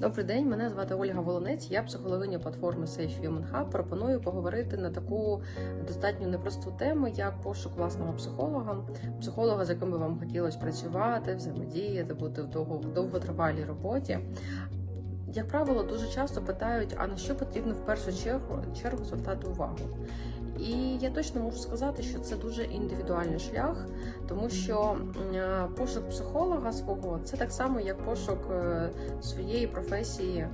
Добрий день, мене звати Ольга Волонець. Я психологиня платформи Safe Human Hub. Пропоную поговорити на таку достатньо непросту тему, як пошук власного психолога, психолога, з яким би вам хотілося працювати, взаємодіяти, бути в довготривалій роботі. Як правило, дуже часто питають, а на що потрібно в першу чергу, чергу звертати увагу. І я точно можу сказати, що це дуже індивідуальний шлях, тому що е, пошук психолога свого це так само, як пошук е, своєї професії.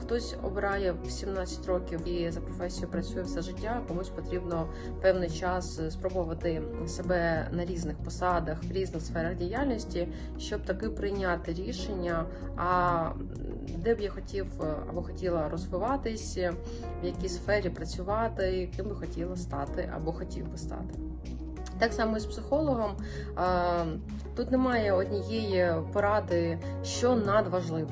Хтось обирає в 17 років і за професією працює все життя. Комусь потрібно певний час спробувати себе на різних посадах, в різних сферах діяльності, щоб таки прийняти рішення. А де б я хотів е, або хотіла розвиватись, в якій сфері працювати, ким би хотіла стати або хотів би стати. Так само і з психологом. Е, Тут немає однієї поради, що надважливо.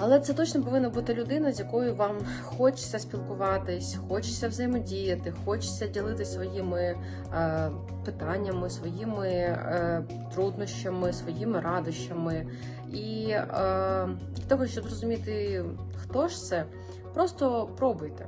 Але це точно повинна бути людина, з якою вам хочеться спілкуватись, хочеться взаємодіяти, хочеться ділитися своїми е, питаннями, своїми е, труднощами, своїми радощами. І е, для того, щоб зрозуміти, хто ж це, просто пробуйте.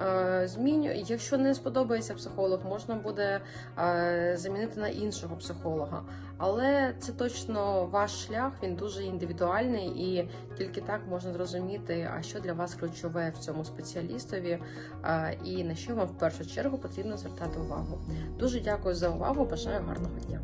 Е, Зміню, якщо не сподобається психолог, можна буде е, замінити на іншого психолога. Але це точно ваш шлях, він дуже індивідуальний, і тільки так можна зрозуміти, а що для вас ключове в цьому спеціалістові, е, і на що вам в першу чергу потрібно звертати увагу. Дуже дякую за увагу. Бажаю гарного дня.